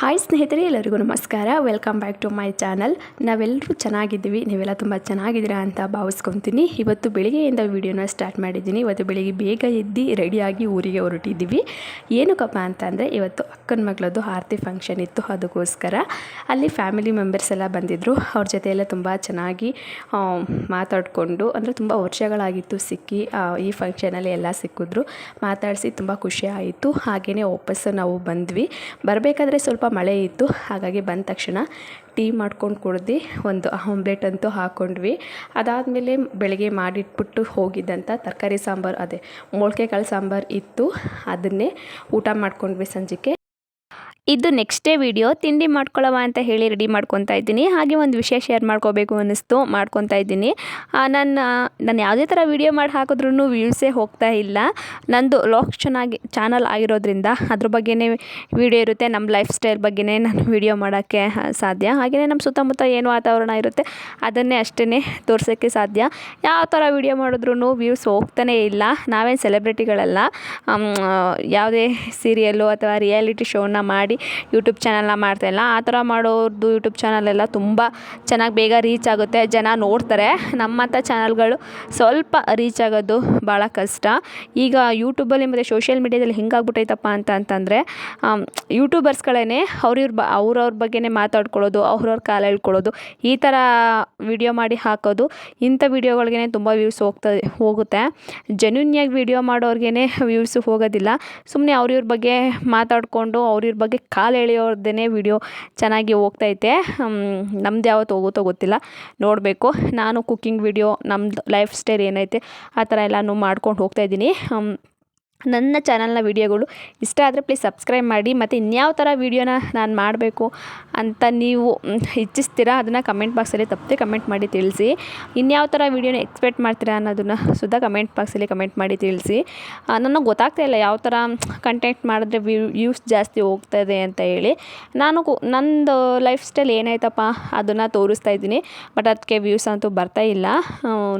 Hi ಸ್ನೇಹಿತರೆ, ಎಲ್ಲರಿಗೂ ನಮಸ್ಕಾರ. Welcome back to my channel ನಾವೆಲ್ಲರೂ ಚೆನ್ನಾಗಿದ್ದೀವಿ. ನೀವೆಲ್ಲ ತುಂಬ ಚೆನ್ನಾಗಿದ್ದೀರಾ ಅಂತ ಭಾವಿಸ್ಕೊತೀನಿ. ಇವತ್ತು ಬೆಳಿಗ್ಗೆಯಿಂದ ವೀಡಿಯೋನ ಸ್ಟಾರ್ಟ್ ಮಾಡಿದ್ದೀನಿ. ಇವತ್ತು ಬೆಳಿಗ್ಗೆ ಬೇಗ ಎದ್ದು ರೆಡಿಯಾಗಿ ಊರಿಗೆ ಹೊರಟಿದ್ದೀವಿ. ಏನಕ್ಕಪ್ಪ ಅಂತಂದರೆ, ಇವತ್ತು ಅಕ್ಕನ ಮಗಳದ್ದು ಆರತಿ ಫಂಕ್ಷನ್ ಇತ್ತು. ಅದಕ್ಕೋಸ್ಕರ ಅಲ್ಲಿ ಫ್ಯಾಮಿಲಿ ಮೆಂಬರ್ಸ್ ಎಲ್ಲ ಬಂದಿದ್ದರು ಅವ್ರ ಜೊತೆ ಎಲ್ಲ ತುಂಬ ಚೆನ್ನಾಗಿ ಮಾತಾಡಿಕೊಂಡು, ಅಂದರೆ ತುಂಬ ವರ್ಷಗಳಾಗಿತ್ತು ಸಿಕ್ಕಿ ಈ ಫಂಕ್ಷನಲ್ಲಿ ಎಲ್ಲ ಸಿಕ್ಕಿದ್ರು. ಮಾತಾಡಿಸಿ ತುಂಬ ಖುಷಿ ಆಯಿತು. ಹಾಗೆಯೇ ವಾಪಸ್ಸು ನಾವು ಬಂದ್ವಿ. ಬರಬೇಕಾದ್ರೆ ಸ್ವಲ್ಪ ಮಳೆ ಇತ್ತು, ಹಾಗಾಗಿ ಬಂದ ತಕ್ಷಣ ಟೀ ಮಾಡ್ಕೊಂಡು ಕುಡ್ದು ಒಂದು ಆಮ್ಲೆಟ್ ಅಂತೂ ಹಾಕ್ಕೊಂಡ್ವಿ ಅದಾದಮೇಲೆ ಬೆಳಗ್ಗೆ ಮಾಡಿಟ್ಬಿಟ್ಟು ಹೋಗಿದ್ದಂಥ ತರಕಾರಿ ಸಾಂಬಾರು, ಅದೇ ಮೊಳಕೆ ಕಾಳು ಸಾಂಬಾರು ಇತ್ತು, ಅದನ್ನೇ ಊಟ ಮಾಡ್ಕೊಂಡ್ವಿ ಸಂಜೆಗೆ. ಇದು ನೆಕ್ಸ್ಟ್ ಡೇ ವಿಡಿಯೋ ತಿಂಡಿ ಮಾಡ್ಕೊಳ್ಳೋವ ಅಂತ ಹೇಳಿ ರೆಡಿ ಮಾಡ್ಕೊತಾ ಇದ್ದೀನಿ. ಹಾಗೆ ಒಂದು ವಿಷಯ ಶೇರ್ ಮಾಡ್ಕೋಬೇಕು ಅನ್ನಿಸ್ತು, ಮಾಡ್ಕೊತಾ ಇದ್ದೀನಿ. ನನ್ನ, ನಾನು ಯಾವುದೇ ಥರ ವಿಡಿಯೋ ಮಾಡಿ ಹಾಕಿದ್ರೂ ವ್ಯೂಸೇ ಹೋಗ್ತಾ ಇಲ್ಲ. ನಂದು ಲಾಕ್ ಚೆನ್ನಾಗಿ ಚಾನಲ್ ಆಗಿರೋದ್ರಿಂದ ಅದ್ರ ಬಗ್ಗೆನೇ ವಿಡಿಯೋ ಇರುತ್ತೆ. ನಮ್ಮ ಲೈಫ್ ಸ್ಟೈಲ್ ಬಗ್ಗೆನೇ ನಾನು ವಿಡಿಯೋ ಮಾಡೋಕ್ಕೆ ಸಾಧ್ಯ. ಹಾಗೆಯೇ ನಮ್ಮ ಸುತ್ತಮುತ್ತ ಏನು ವಾತಾವರಣ ಇರುತ್ತೆ ಅದನ್ನೇ ಅಷ್ಟೇ ತೋರ್ಸೋಕ್ಕೆ ಸಾಧ್ಯ. ಯಾವ ಥರ ವಿಡಿಯೋ ಮಾಡಿದ್ರೂ ವ್ಯೂಸ್ ಹೋಗ್ತಾನೇ ಇಲ್ಲ. ನಾವೇನು ಸೆಲೆಬ್ರಿಟಿಗಳಲ್ಲ ಯಾವುದೇ ಸೀರಿಯಲ್ಲು ಅಥವಾ ರಿಯಾಲಿಟಿ ಶೋನ ಮಾಡಿ ಯೂಟ್ಯೂಬ್ ಚಾನಲ್ನ ಮಾಡ್ತಾಯಿಲ್ಲ ಆ ಥರ ಮಾಡೋರ್ದು ಯೂಟ್ಯೂಬ್ ಚಾನಲೆಲ್ಲ ತುಂಬ ಚೆನ್ನಾಗಿ ಬೇಗ ರೀಚ್ ಆಗುತ್ತೆ. ಜನ ನೋಡ್ತಾರೆ. ನಮ್ಮಂಥ ಚಾನಲ್ಗಳು ಸ್ವಲ್ಪ ರೀಚ್ ಆಗೋದು ಭಾಳ ಕಷ್ಟ. ಈಗ ಯೂಟ್ಯೂಬಲ್ಲಿ ಮತ್ತು ಸೋಷಿಯಲ್ ಮೀಡ್ಯಾದಲ್ಲಿ ಹಿಂಗಾಗ್ಬಿಟ್ಟೈತಪ್ಪ ಅಂತ ಅಂತಂದರೆ ಯೂಟ್ಯೂಬರ್ಸ್ಗಳೇ ಅವ್ರಿವ್ರ ಬ, ಅವ್ರವ್ರ ಬಗ್ಗೆನೇ ಮಾತಾಡ್ಕೊಳ್ಳೋದು, ಅವ್ರವ್ರ ಕಾಲ ಹೇಳ್ಕೊಳ್ಳೋದು, ಈ ಥರ ವಿಡಿಯೋ ಮಾಡಿ ಹಾಕೋದು, ಇಂಥ ವೀಡಿಯೋಗಳಿಗೆ ತುಂಬ ವ್ಯೂಸ್ ಹೋಗ್ತಾ, ಹೋಗುತ್ತೆ. ಜೆನ್ಯೂನ್ಯಾಗಿ ವಿಡಿಯೋ ಮಾಡೋರ್ಗೇ ವ್ಯೂಸ್ ಹೋಗೋದಿಲ್ಲ. ಸುಮ್ಮನೆ ಅವ್ರಿವ್ರ ಬಗ್ಗೆ ಮಾತಾಡಿಕೊಂಡು ಅವ್ರಿವ್ರ ಬಗ್ಗೆ ಕಾಲು ಎಳೆಯೋರ್ದೇ ವಿಡಿಯೋ ಚೆನ್ನಾಗಿ ಹೋಗ್ತೈತೆ. ನಮ್ದು ಯಾವತ್ತು ಹೋಗುತ್ತೋ ಗೊತ್ತಿಲ್ಲ. ನೋಡಬೇಕು. ನಾನು ಕುಕ್ಕಿಂಗ್ ವಿಡಿಯೋ ನಮ್ದು ಲೈಫ್ ಸ್ಟೈಲ್ ಏನೈತೆ, ಆ ಥರ ಎಲ್ಲನೂ ಮಾಡ್ಕೊಂಡು ಹೋಗ್ತಾಯಿದ್ದೀನಿ ನನ್ನ ಚಾನಲ್ನ ವೀಡಿಯೋಗಳು ಇಷ್ಟ ಆದರೆ ಪ್ಲೀಸ್ ಸಬ್ಸ್ಕ್ರೈಬ್ ಮಾಡಿ ಮತ್ತು ಇನ್ಯಾವ ಥರ ವೀಡಿಯೋನ ನಾನು ಮಾಡಬೇಕು ಅಂತ ನೀವು ಇಚ್ಛಿಸ್ತೀರಾ ಅದನ್ನು ಕಮೆಂಟ್ ಬಾಕ್ಸಲ್ಲಿ ತಪ್ಪದೆ ಕಮೆಂಟ್ ಮಾಡಿ ತಿಳಿಸಿ. ಇನ್ಯಾವ ಥರ ವೀಡಿಯೋನ ಎಕ್ಸ್ಪೆಕ್ಟ್ ಮಾಡ್ತೀರಾ ಅನ್ನೋದನ್ನು ಸುಧಾ ಕಮೆಂಟ್ ಬಾಕ್ಸಲ್ಲಿ ಕಮೆಂಟ್ ಮಾಡಿ ತಿಳಿಸಿ. ನನಗೆ ಗೊತ್ತಾಗ್ತಾ ಇಲ್ಲ ಯಾವ ಥರ ಕಂಟೆಂಟ್ ಮಾಡಿದ್ರೆ ವ್ಯೂಸ್ ಜಾಸ್ತಿ ಹೋಗ್ತದೆ ಅಂತ ಹೇಳಿ. ನಾನು ನಂದು ಲೈಫ್ ಸ್ಟೈಲ್ ಏನಾಯ್ತಪ್ಪ ಅದನ್ನು ತೋರಿಸ್ತಾ ಇದ್ದೀನಿ. ಬಟ್ ಅದಕ್ಕೆ ವ್ಯೂಸ್ ಅಂತೂ ಬರ್ತಾ ಇಲ್ಲ.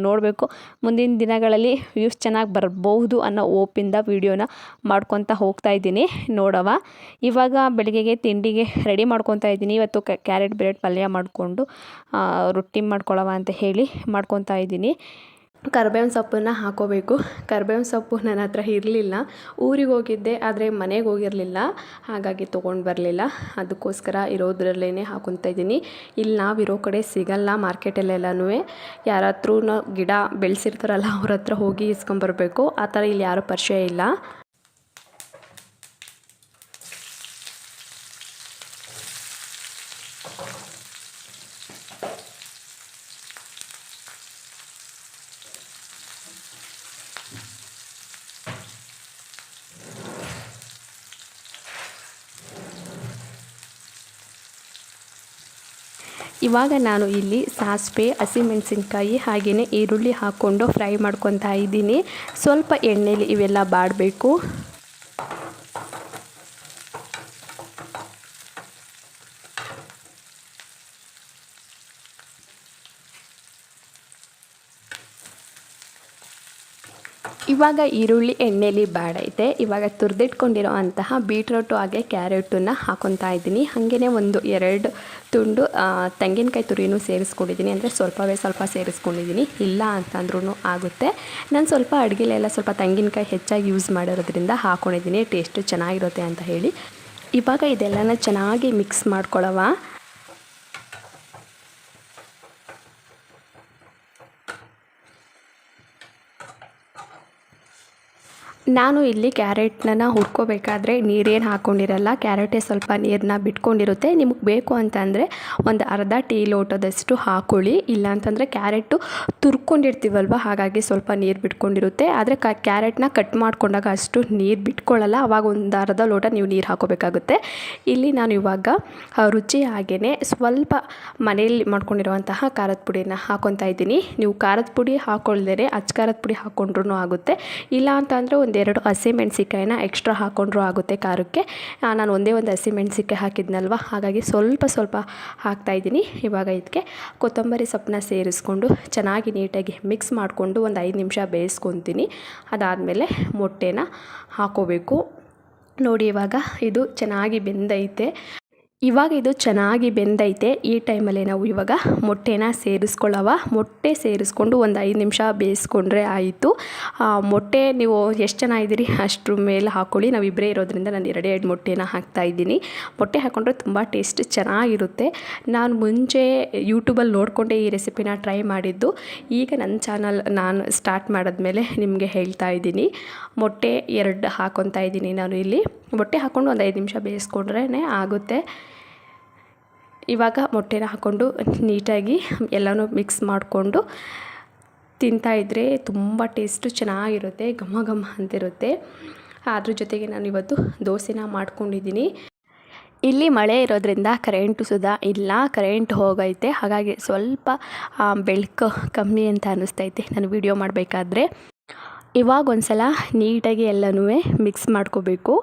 ನೋಡಬೇಕು. ಮುಂದಿನ ದಿನಗಳಲ್ಲಿ ವ್ಯೂಸ್ ಚೆನ್ನಾಗಿ ಬರ್ಬೋದು ಅನ್ನೋ ಓಪಿಂದ ವೀಡಿಯೋನ ಮಾಡ್ಕೊತಾ ಹೋಗ್ತಾ ಇದ್ದೀನಿ. ನೋಡವ ಇವಾಗ ಬೆಳಗ್ಗೆಗೆ ತಿಂಡಿಗೆ ರೆಡಿ ಮಾಡ್ಕೊತಾ ಇದ್ದೀನಿ. ಇವತ್ತು ಕ್ಯಾರೆಟ್ ಬ್ರೆಡ್ ಪಲ್ಯ ಮಾಡಿಕೊಂಡು ರೊಟ್ಟಿ ಮಾಡ್ಕೊಳ್ಳೋವ ಅಂತ ಹೇಳಿ ಮಾಡ್ಕೊತಾ ಇದ್ದೀನಿ. ಕರ್ಬೇವಿನ ಸೊಪ್ಪನ್ನು ಹಾಕೋಬೇಕು. ಕರ್ಬೇವಿನ ಸೊಪ್ಪು ನನ್ನ ಹತ್ರ ಇರಲಿಲ್ಲ. ಊರಿಗೆ ಹೋಗಿದ್ದೆ, ಆದರೆ ಮನೆಗೆ ಹೋಗಿರಲಿಲ್ಲ. ಹಾಗಾಗಿ ತೊಗೊಂಡು ಬರಲಿಲ್ಲ. ಅದಕ್ಕೋಸ್ಕರ ಇರೋದ್ರಲ್ಲೇ ಹಾಕೊತಾ ಇದ್ದೀನಿ. ಇಲ್ಲಿ ನಾವಿರೋ ಕಡೆ ಸಿಗಲ್ಲ ಮಾರ್ಕೆಟಲ್ಲೆಲ್ಲನೂ. ಯಾರ ಗಿಡ ಬೆಳೆಸಿರ್ತಾರಲ್ಲ, ಅವ್ರ ಹತ್ರ ಹೋಗಿ ಇಸ್ಕೊಂಬರ್ಬೇಕು. ಆ ಥರ ಇಲ್ಲಿ ಯಾರೂ ಪರಿಚಯ ಇಲ್ಲ. ಇವಾಗ ನಾನು ಇಲ್ಲಿ ಸಾಸಿವೆ ಹಸಿಮೆಣಸಿನ್ಕಾಯಿ ಹಾಗೆಯೇ ಈರುಳ್ಳಿ ಹಾಕ್ಕೊಂಡು ಫ್ರೈ ಮಾಡ್ಕೊತಾ ಇದ್ದೀನಿ. ಸ್ವಲ್ಪ ಎಣ್ಣೆಲಿ ಇವೆಲ್ಲ ಬಾಡಬೇಕು. ಇವಾಗ ಈರುಳ್ಳಿ ಎಣ್ಣೆಲಿ ಬಾಡೈತೆ. ಇವಾಗ ತುರಿದಿಟ್ಕೊಂಡಿರೋ ಅಂತಹ ಬೀಟ್ರೋಟು ಹಾಗೆ ಕ್ಯಾರೆಟನ್ನು ಹಾಕೊತಾ ಇದ್ದೀನಿ. ಹಾಗೆಯೇ ಒಂದು ಎರಡು ತುಂಡು ತೆಂಗಿನಕಾಯಿ ತುರಿನೂ ಸೇರಿಸ್ಕೊಂಡಿದ್ದೀನಿ. ಅಂದರೆ ಸ್ವಲ್ಪವೇ ಸ್ವಲ್ಪ ಸೇರಿಸ್ಕೊಂಡಿದ್ದೀನಿ. ಇಲ್ಲ ಅಂತಂದ್ರೂ ಆಗುತ್ತೆ. ನಾನು ಸ್ವಲ್ಪ ಅಡುಗೆಲೆಲ್ಲ ಸ್ವಲ್ಪ ತೆಂಗಿನಕಾಯಿ ಹೆಚ್ಚಾಗಿ ಯೂಸ್ ಮಾಡಿರೋದ್ರಿಂದ ಹಾಕೊಂಡಿದ್ದೀನಿ. ಟೇಸ್ಟು ಚೆನ್ನಾಗಿರುತ್ತೆ ಅಂತ ಹೇಳಿ. ಇವಾಗ ಇದೆಲ್ಲನ ಚೆನ್ನಾಗಿ ಮಿಕ್ಸ್ ಮಾಡ್ಕೊಳ್ಳೋವ? ನಾನು ಇಲ್ಲಿ ಕ್ಯಾರೆಟ್ನ ಹುರ್ಕೋಬೇಕಾದ್ರೆ ನೀರೇನು ಹಾಕ್ಕೊಂಡಿರಲ್ಲ ಕ್ಯಾರೆಟೇ ಸ್ವಲ್ಪ ನೀರನ್ನ ಬಿಟ್ಕೊಂಡಿರುತ್ತೆ. ನಿಮಗೆ ಬೇಕು ಅಂತಂದರೆ ಒಂದು ಅರ್ಧ ಟೀ ಲೋಟದಷ್ಟು ಹಾಕೊಳ್ಳಿ. ಇಲ್ಲ ಅಂತಂದರೆ ಕ್ಯಾರೆಟು ತುರ್ಕೊಂಡಿರ್ತೀವಲ್ವ, ಹಾಗಾಗಿ ಸ್ವಲ್ಪ ನೀರು ಬಿಟ್ಕೊಂಡಿರುತ್ತೆ. ಆದರೆ ಕ, ಕ್ಯಾರೆಟ್ನ ಕಟ್ ಮಾಡ್ಕೊಂಡಾಗ ಅಷ್ಟು ನೀರು ಬಿಟ್ಕೊಳ್ಳಲ್ಲ, ಅವಾಗ ಒಂದು ಅರ್ಧ ಲೋಟ ನೀವು ನೀರು ಹಾಕೋಬೇಕಾಗುತ್ತೆ. ಇಲ್ಲಿ ನಾನು ಇವಾಗ ರುಚಿ ಹಾಗೆಯೇ ಸ್ವಲ್ಪ ಮನೆಯಲ್ಲಿ ಮಾಡ್ಕೊಂಡಿರುವಂತಹ ಖಾರದ ಪುಡಿನ ಹಾಕೊತಾ ಇದ್ದೀನಿ. ನೀವು ಖಾರದ ಪುಡಿ ಹಾಕ್ಕೊಳ್ದೇ ಅಚ್ಚ ಖಾರದ ಪುಡಿ ಹಾಕ್ಕೊಂಡ್ರೂ ಆಗುತ್ತೆ. ಇಲ್ಲ ಅಂತಂದರೆ ಒಂದೆರಡು ಹಸಿಮೆಣ್ಸಿಕಾಯಿನ ಎಕ್ಸ್ಟ್ರಾ ಹಾಕ್ಕೊಂಡ್ರೂ ಆಗುತ್ತೆ ಖಾರಕ್ಕೆ. ನಾನು ಒಂದೇ ಒಂದು ಹಸಿಮೆಣ್ಸಿಕಾಯಿ ಹಾಕಿದ್ನಲ್ವ? ಹಾಗಾಗಿ ಸ್ವಲ್ಪ ಸ್ವಲ್ಪ ಹಾಕ್ತಾಯಿದ್ದೀನಿ ಇವಾಗ ಇದಕ್ಕೆ. ಕೊತ್ತಂಬರಿ ಸೊಪ್ಪನ್ನ ಸೇರಿಸ್ಕೊಂಡು ಚೆನ್ನಾಗಿ ನೀಟಾಗಿ ಮಿಕ್ಸ್ ಮಾಡಿಕೊಂಡು ಒಂದು ಐದು ನಿಮಿಷ ಬೇಯಿಸ್ಕೊತೀನಿ. ಅದಾದಮೇಲೆ ಮೊಟ್ಟೆನ ಹಾಕೋಬೇಕು. ನೋಡಿ ಇವಾಗ ಇದು ಚೆನ್ನಾಗಿ ಬೆಂದೈತೆ. ಇವಾಗ ಇದು ಚೆನ್ನಾಗಿ ಬೆಂದೈತೆ. ಈ ಟೈಮಲ್ಲಿ ನಾವು ಇವಾಗ ಮೊಟ್ಟೆನ ಸೇರಿಸ್ಕೊಳ್ಳವ. ಮೊಟ್ಟೆ ಸೇರಿಸ್ಕೊಂಡು ಒಂದು ಐದು ನಿಮಿಷ ಬೇಯಿಸ್ಕೊಂಡ್ರೆ ಆಯಿತು. ಮೊಟ್ಟೆ ನೀವು ಎಷ್ಟು ಜನ ಇದ್ದೀರಿ ಅಷ್ಟ್ರ ಮೇಲೆ ಹಾಕ್ಕೊಳ್ಳಿ ನಾವು ಇಬ್ಬರೇ ಇರೋದ್ರಿಂದ ನಾನು ಎರಡೇ ಎರಡು ಮೊಟ್ಟೆನ ಹಾಕ್ತಾ ಇದ್ದೀನಿ. ಮೊಟ್ಟೆ ಹಾಕ್ಕೊಂಡ್ರೆ ತುಂಬ ಟೇಸ್ಟ್ ಚೆನ್ನಾಗಿರುತ್ತೆ. ನಾನು ಮುಂಚೆ ಯೂಟ್ಯೂಬಲ್ಲಿ ನೋಡಿಕೊಂಡೆ ಈ ರೆಸಿಪಿನ ಟ್ರೈ ಮಾಡಿದ್ದು. ಈಗ ನನ್ನ ಚಾನಲ್ ನಾನು ಸ್ಟಾರ್ಟ್ ಮಾಡಿದ್ಮೇಲೆ ನಿಮಗೆ ಹೇಳ್ತಾ ಇದ್ದೀನಿ. ಮೊಟ್ಟೆ ಎರಡು ಹಾಕ್ಕೊತಾ ಇದ್ದೀನಿ ನಾನು ಇಲ್ಲಿ. ಮೊಟ್ಟೆ ಹಾಕ್ಕೊಂಡು ಒಂದು ಐದು ನಿಮಿಷ ಬೇಯಿಸ್ಕೊಂಡ್ರೇ ಆಗುತ್ತೆ. ಇವಾಗ ಮೊಟ್ಟೆನ ಹಾಕ್ಕೊಂಡು ನೀಟಾಗಿ ಎಲ್ಲನೂ ಮಿಕ್ಸ್ ಮಾಡಿಕೊಂಡು ತಿಂತಾಯಿದ್ರೆ ತುಂಬ ಟೇಸ್ಟು ಚೆನ್ನಾಗಿರುತ್ತೆ, ಘಮ ಘಮ ಅಂತಿರುತ್ತೆ. ಅದ್ರ ಜೊತೆಗೆ ನಾನು ಇವತ್ತು ದೋಸೆನ ಮಾಡ್ಕೊಂಡಿದ್ದೀನಿ. ಇಲ್ಲಿ ಮಳೆ ಇರೋದ್ರಿಂದ ಕರೆಂಟು ಸುದಾ ಇಲ್ಲ ಕರೆಂಟ್ ಹೋಗೈತೆ. ಹಾಗಾಗಿ ಸ್ವಲ್ಪ ಬೆಳಕು ಕಮ್ಮಿ ಅಂತ ಅನ್ನಿಸ್ತೈತೆ ನಾನು ವಿಡಿಯೋ ಮಾಡಬೇಕಾದ್ರೆ. ಇವಾಗ ಒಂದು ಸಲ ನೀಟಾಗಿ ಎಲ್ಲನೂ ಮಿಕ್ಸ್ ಮಾಡ್ಕೋಬೇಕು.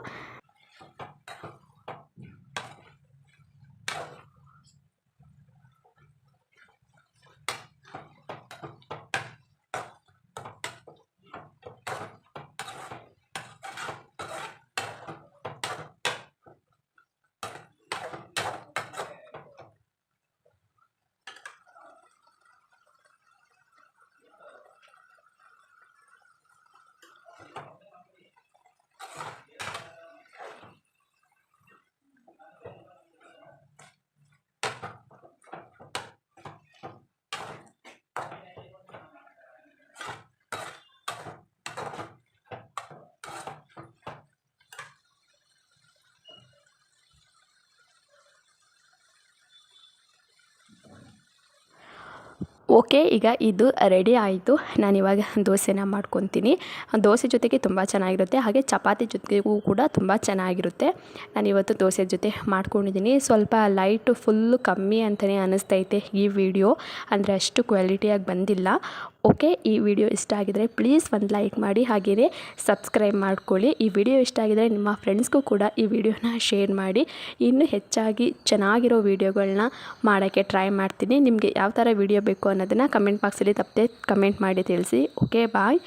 ಓಕೆ, ಈಗ ಇದು ರೆಡಿ ಆಯಿತು. ನಾನು ಇವಾಗ ದೋಸೆನ ಮಾಡ್ಕೊತೀನಿ. ದೋಸೆ ಜೊತೆಗೆ ತುಂಬ ಚೆನ್ನಾಗಿರುತ್ತೆ. ಹಾಗೆ ಚಪಾತಿ ಜೊತೆಗೂ ಕೂಡ ತುಂಬ ಚೆನ್ನಾಗಿರುತ್ತೆ. ನಾನು ಇವತ್ತು ದೋಸೆ ಜೊತೆ ಮಾಡ್ಕೊಂಡಿದ್ದೀನಿ. ಸ್ವಲ್ಪ ಲೈಟು ಫುಲ್ಲು ಕಮ್ಮಿ ಅಂತಲೇ ಅನ್ನಿಸ್ತೈತೆ ಈ ವಿಡಿಯೋ. ಅಂದರೆ ಅಷ್ಟು ಕ್ವಾಲಿಟಿಯಾಗಿ ಬಂದಿಲ್ಲ. ಓಕೆ, ಈ ವಿಡಿಯೋ ಇಷ್ಟ ಆಗಿದರೆ ಪ್ಲೀಸ್ ಒಂದು ಲೈಕ್ ಮಾಡಿ, ಹಾಗೆಯೇ ಸಬ್ಸ್ಕ್ರೈಬ್ ಮಾಡ್ಕೊಳ್ಳಿ. ಈ ವಿಡಿಯೋ ಇಷ್ಟ ಆಗಿದರೆ ನಿಮ್ಮ ಫ್ರೆಂಡ್ಸ್ಗೂ ಕೂಡ ಈ ವಿಡಿಯೋನ ಶೇರ್ ಮಾಡಿ. ಇನ್ನೂ ಹೆಚ್ಚಾಗಿ ಚೆನ್ನಾಗಿರೋ ವಿಡಿಯೋಗಳನ್ನ ಮಾಡೋಕ್ಕೆ ಟ್ರೈ ಮಾಡ್ತೀನಿ. ನಿಮಗೆ ಯಾವ ಥರ ವಿಡಿಯೋ ಬೇಕು ಅನ್ನೋದನ್ನು ಕಮೆಂಟ್ ಬಾಕ್ಸಲ್ಲಿ ತಪ್ಪದೆ ಕಮೆಂಟ್ ಮಾಡಿ ತಿಳಿಸಿ. ಓಕೆ, ಬಾಯ್.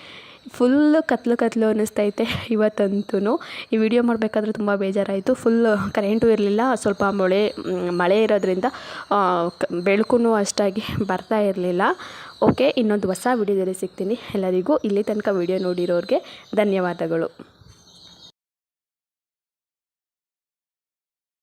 ಫುಲ್ಲು ಕತ್ಲು ಕತ್ಲು ಅನ್ನಿಸ್ತೈತೆ ಇವತ್ತಂತೂ ಈ ವಿಡಿಯೋ ಮಾಡಬೇಕಾದ್ರೆ ತುಂಬ ಬೇಜಾರಾಯಿತು. ಫುಲ್ ಕರೆಂಟು ಇರಲಿಲ್ಲ, ಸ್ವಲ್ಪ ಮಳೆ ಮಳೆ ಇರೋದ್ರಿಂದ ಬೆಳಕು ಅಷ್ಟಾಗಿ ಬರ್ತಾ ಇರಲಿಲ್ಲ. ಓಕೆ ಇನ್ನೊಂದು ಹೊಸ ವಿಡಿಯೋದಲ್ಲಿ ಸಿಗ್ತೀನಿ. ಎಲ್ಲರಿಗೂ ಇಲ್ಲಿ ತನಕ ವಿಡಿಯೋ ನೋಡಿರೋರಿಗೆ ಧನ್ಯವಾದಗಳು.